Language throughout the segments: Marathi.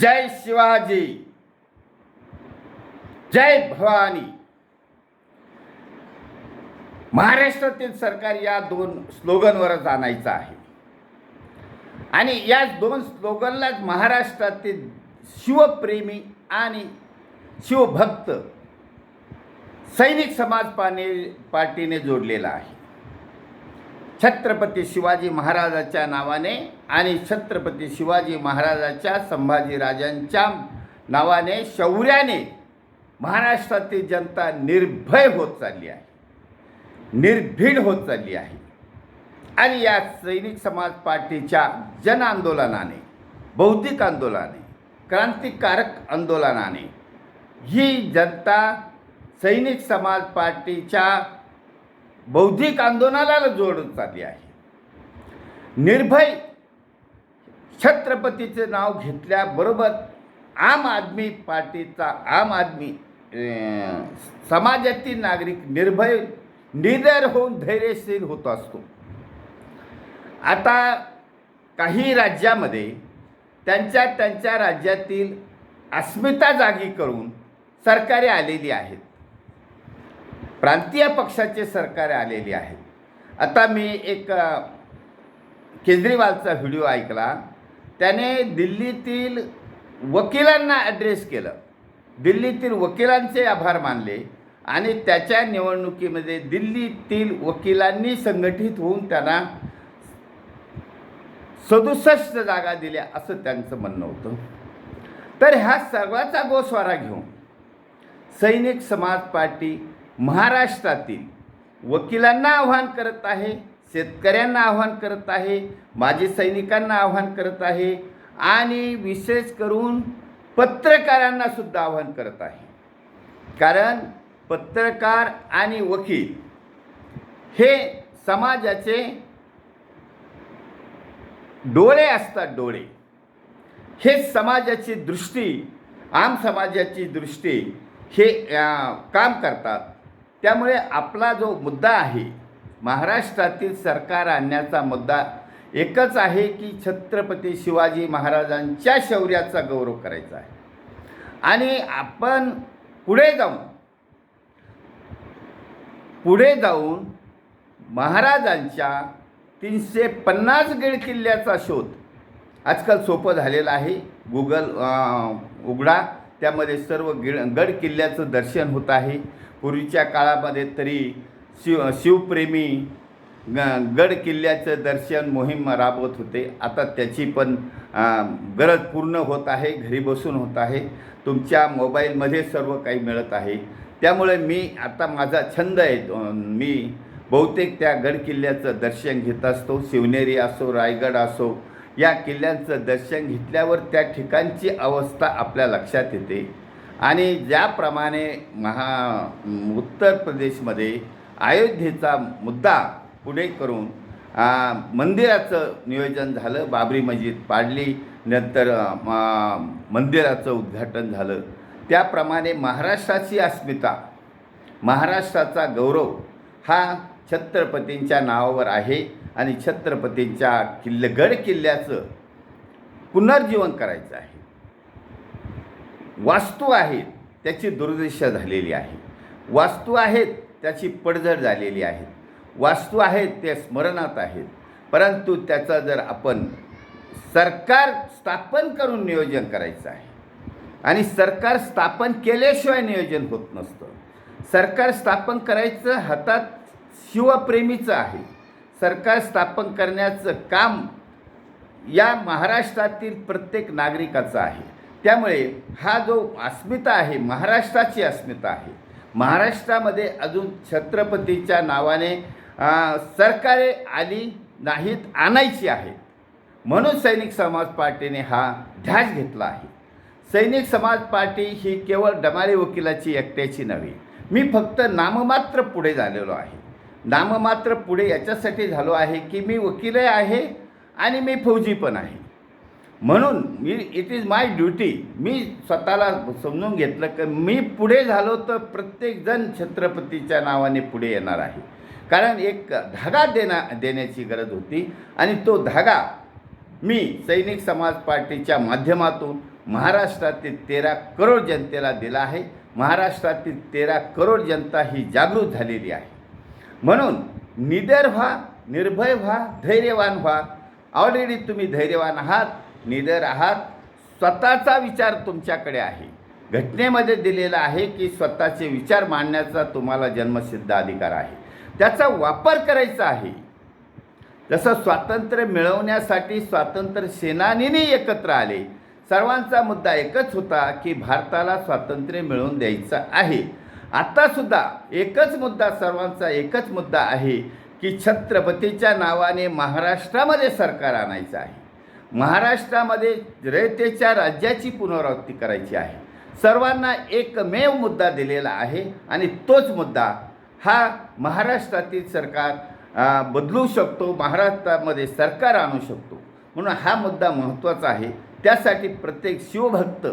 जय शिवाजी जय भवानी. महाराष्ट्रातील सरकार या दोन स्लोगनवरच आणायचं आहे. आणि या दोन स्लोगनलाच महाराष्ट्रातील शिवप्रेमी आणि शिवभक्त सैनिक समाज पाने पार्टीने जोडलेला आहे. छत्रपती शिवाजी महाराजाच्या नावाने आणि छत्रपती शिवाजी महाराजाच्या संभाजीराजांच्या नावाने शौर्याने महाराष्ट्रातील जनता निर्भय होत चालली आहे. निर्भीड होत चालली आहे. आणि या सैनिक समाज पार्टीच्या जन आंदोलनाने बौद्धिक आंदोलनाने क्रांतिकारक आंदोलनाने ही जनता सैनिक समाज पार्टीच्या बौद्धिक आंदोलनाला जोडत चालली आहे. निर्भय छत्रपतीचे नाव घेतल्याबरोबर आम आदमी पार्टीचा आम आदमी समाजातील नागरिक निर्भय निडर होऊन धैर्यशील होत असतो. आता काही राज्यामध्ये त्यांच्या त्यांच्या राज्यातील अस्मिता जागी करून सरकारे आलेली आहेत. प्रांतीय पक्षाचे सरकार आलेली आहेत. आता मी एक केजरीवालचा व्हिडिओ ऐकला. त्याने दिल्लीतील वकिलांना ॲड्रेस केलं. दिल्लीतील वकिलांचे आभार मानले आणि त्याच्या निवडणुकीमध्ये दिल्लीतील वकिलांनी संघटित होऊन त्यांना सदुसष्ट जागा दिल्या असं त्यांचं म्हणणं होतं. तर ह्या सर्वाचा गोस्वारा घेऊन सैनिक समाज पार्टी महाराष्ट्रातील वकिलांना आव्हान करत आहे. शेतकऱ्यांना आव्हान करत आहे माजी सैनिकांना आव्हान करत आहे आणि विशेष करून पत्रकारांना सुद्धा आव्हान करत आहे. कारण पत्रकार आणि वकील हे समाजाचे डोळे असतात डोळे. हे समाजाची दृष्टी आम समाजाची दृष्टी हे काम करतात. त्यामुळे आपला जो मुद्दा आहे महाराष्ट्रातील सरकार आणण्याचा मुद्दा एकच आहे की छत्रपती शिवाजी महाराजांच्या शौर्याचा गौरव करायचा आहे. आणि आपण पुढे जाऊन पुढे जाऊन महाराजांच्या तीनशे पन्नास गड किल्ल्याचा शोध आजकाल सोपं झालेलं आहे. गुगल उघडा. त्यामध्ये सर्व गिड गड किल्ल्याचं दर्शन होत आहे. पूर्वीच्या काळामध्ये तरी शिव शिवप्रेमी ग गड किल्ल्याचं दर्शन मोहीम राबवत होते. आता त्याची पण गरज पूर्ण होत आहे घरी बसून होत आहे. तुमच्या मोबाईलमध्ये सर्व काही मिळत आहे. त्यामुळे मी आता माझा छंद आहे मी बहुतेक त्या गड किल्ल्याचं दर्शन घेत असतो. शिवनेरी असो रायगड असो या किल्ल्यांचं दर्शन घेतल्यावर त्या ठिकाणची अवस्था आपल्या लक्षात येते. आणि ज्याप्रमाणे महा उत्तर प्रदेशमध्ये अयोध्येचा मुद्दा पुढे करून मंदिराचं नियोजन झालं बाबरी मस्जिद पाडली नंतर म- मंदिराचं उद्घाटन झालं. त्याप्रमाणे महाराष्ट्राची अस्मिता महाराष्ट्राचा गौरव हा छत्रपतींच्या नावावर आहे आणि छत्रपतींच्या किल्ले गड किल्ल्याचं पुनर्जीवन करायचं आहे. वास्तू आहेत त्याची दुर्दशा झालेली आहे. वास्तू आहेत त्याची पडझड झालेली आहे वास्तू आहेत ते स्मरणात आहेत. परंतु त्याचा जर आपण सरकार स्थापन करून नियोजन करायचं आहे आणि सरकार स्थापन केल्याशिवाय नियोजन होत नसतं. सरकार स्थापन करायचं हातात शिवप्रेमीचं आहे. सरकार स्थापन करण्याचं काम या महाराष्ट्रातील प्रत्येक नागरिकाचं आहे. त्यामुळे हा जो अस्मिता आहे महाराष्ट्राची अस्मिता आहे महाराष्ट्रामध्ये अजून छत्रपतीच्या नावाने सरकारे आली नाहीत आणायची आहेत. म्हणून सैनिक समाज पार्टीने हा ध्यास घेतला आहे. सैनिक समाज पार्टी ही केवळ डमारी वकिलाची एकट्याची नव्हे. मी फक्त नाममात्र पुढे झालेलो आहे. नाममात्र पुढे याच्यासाठी झालो आहे की मी वकीलही आहे आणि मी फौजी पण आहे. म्हणून मी इट इज माय ड्युटी मी स्वतःला समजून घेतलं की मी पुढे झालो तर प्रत्येकजण छत्रपतीच्या नावाने पुढे येणार आहे. कारण एक धागा देना देण्याची गरज होती आणि तो धागा मी सैनिक समाज पार्टीच्या माध्यमातून महाराष्ट्रातील तेरा करोड जनतेला दिला आहे. महाराष्ट्रातील तेरा करोड जनता ही जागृत झालेली आहे. म्हणून निदर व्हा निर्भय व्हा धैर्यवान व्हा. ऑलरेडी तुम्ही धैर्यवान आहात. निडर आहात. स्वतःचा विचार तुमच्याकडे आहे. घटनेमध्ये दिलेला आहे की स्वतःचे विचार मांडण्याचा तुम्हाला जन्मसिद्ध अधिकार आहे. त्याचा वापर करायचा आहे. जसं स्वातंत्र्य मिळवण्यासाठी स्वातंत्र्य सेनानीने एकत्र आले. सर्वांचा मुद्दा एकच होता की भारताला स्वातंत्र्य मिळवून द्यायचं आहे. आत्तासुद्धा एकच मुद्दा सर्वांचा एकच मुद्दा आहे की छत्रपतीच्या नावाने महाराष्ट्रामध्ये सरकार आणायचं आहे. महाराष्ट्रामध्ये रयतेच्या राज्याची पुनरावृत्ती करायची आहे. सर्वांना एकमेव मुद्दा दिलेला आहे आणि तोच मुद्दा हा महाराष्ट्रातील सरकार बदलू शकतो महाराष्ट्रामध्ये सरकार आणू शकतो. म्हणून हा मुद्दा महत्त्वाचा आहे. त्यासाठी प्रत्येक शिवभक्त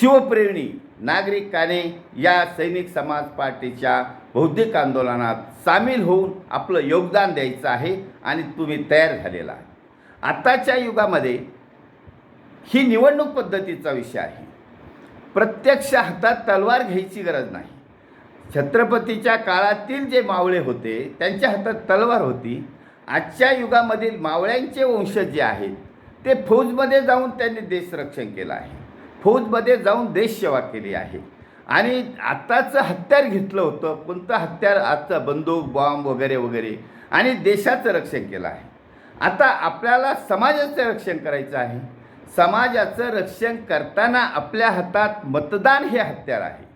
शिवप्रेमी नागरिकाने या सैनिक समाज पार्टीच्या बौद्धिक आंदोलनात सामील होऊन आपलं योगदान द्यायचं आहे आणि तुम्ही तयार झालेला आहे. आत्ताच्या युगामध्ये ही निवडणूक पद्धतीचा विषय आहे. प्रत्यक्ष हातात तलवार घ्यायची गरज नाही. छत्रपतीच्या काळातील जे मावळे होते त्यांच्या हातात तलवार होती. आजच्या युगामधील मावळ्यांचे वंशज जे आहेत ते फौजमध्ये जाऊन त्यांनी देशरक्षण केलं आहे. फौजमध्ये जाऊन देशसेवा केली आहे. आणि आत्ताचं हत्यार घेतलं होतं कोणतं हत्यार आजचं बंदूक बॉम्ब वगैरे वगैरे आणि देशाचं रक्षण केलं आहे. आता आपल्याला समाजाचं रक्षण करायचं आहे. समाजाचं रक्षण करताना आपल्या हातात मतदान हे हत्यार आहे.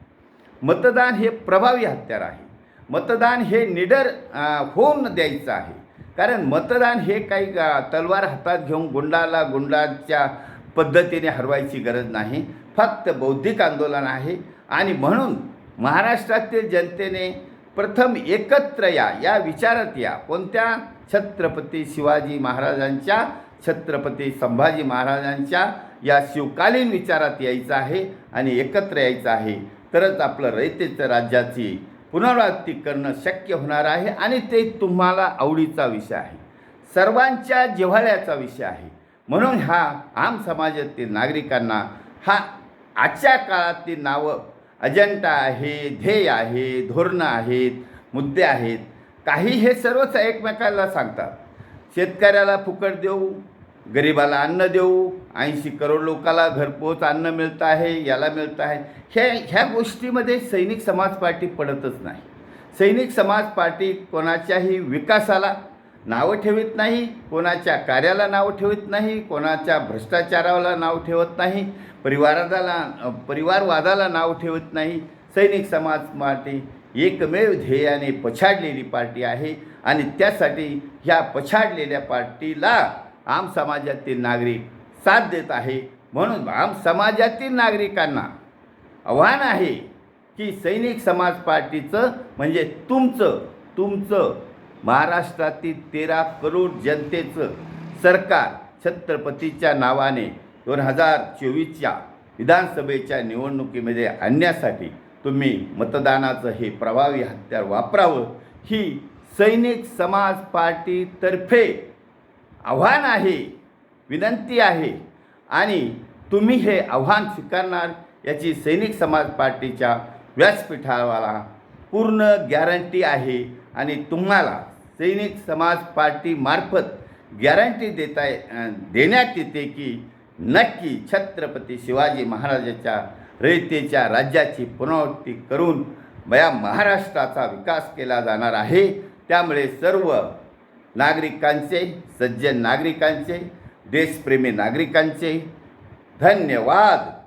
मतदान हे प्रभावी हत्यार आहे. मतदान हे निडर होऊन द्यायचं आहे. कारण मतदान हे काही तलवार हातात घेऊन गुंडाला गुंडाच्या पद्धतीने हरवायची गरज नाही. फक्त बौद्धिक आंदोलन आहे. आणि म्हणून महाराष्ट्रातील जनतेने प्रथम एकत्र या या विचारात या. कोणत्या? छत्रपती शिवाजी महाराजांच्या छत्रपती संभाजी महाराजांच्या या शिवकालीन विचारात यायचं आहे आणि एकत्र यायचं आहे. तरच आपलं रयतेचं राज्याची पुनरावृत्ती करणं शक्य होणार आहे आणि ते तुम्हाला आवडीचा विषय आहे. सर्वांच्या जिव्हाळ्याचा विषय आहे. म्हणून हा आम समाजातील नागरिकांना हा आजच्या काळातील नावं अजंडा आहे ध्येय आहे धोरणं आहेत मुद्दे आहेत काही हे सर्वच एकमेकाला सांगतात. शेतकऱ्याला फुकट देऊ गरिबाला अन्न देऊ ऐंशी करोड लोकाला घरपोच अन्न मिळतं आहे याला मिळतं आहे. ह्या ह्या गोष्टीमध्ये सैनिक समाज पार्टी पडतच नाही. सैनिक समाज पार्टी कोणाच्याही विकासाला नावं ठेवीत नाही कोणाच्या कार्याला नाव ठेवत नाही कोणाच्या भ्रष्टाचाराला नाव ठेवत नाही परिवाराला परिवारवादाला नाव ठेवत नाही. सैनिक समाज पार्टी एकमेव ध्येयाने पछाडलेली पार्टी आहे आणि त्यासाठी ह्या पछाडलेल्या पार्टीला आम समाजातील नागरिक साथ देत आहे. म्हणून आम समाजातील नागरिकांना आव्हान आहे की सैनिक समाज पार्टीचं म्हणजे तुमचं तुमचं महाराष्ट्रातील तेरा करोड जनतेचं सरकार छत्रपतीच्या नावाने दोन हजार चोवीसच्या विधानसभेच्या निवडणुकीमध्ये आणण्यासाठी तुम्ही मतदानाचं हे प्रभावी हत्यार वापरावं ही सैनिक समाज पार्टीतर्फे आव्हान आहे विनंती आहे. आणि तुम्ही हे आव्हान स्वीकारणार याची सैनिक समाज पार्टीच्या व्यासपीठावाला पूर्ण गॅरंटी आहे. आणि तुम्हाला सैनिक समाज पार्टीमार्फत गॅरंटी देता देण्यात येते की नक्की छत्रपती शिवाजी महाराजाच्या रयतेच्या राज्याची पुनरावृत्ती करून या महाराष्ट्राचा विकास केला जाणार आहे. त्यामुळे सर्व नागरिकांचे सज्जन नागरिकांचे देशप्रेमी नागरिकांचे धन्यवाद.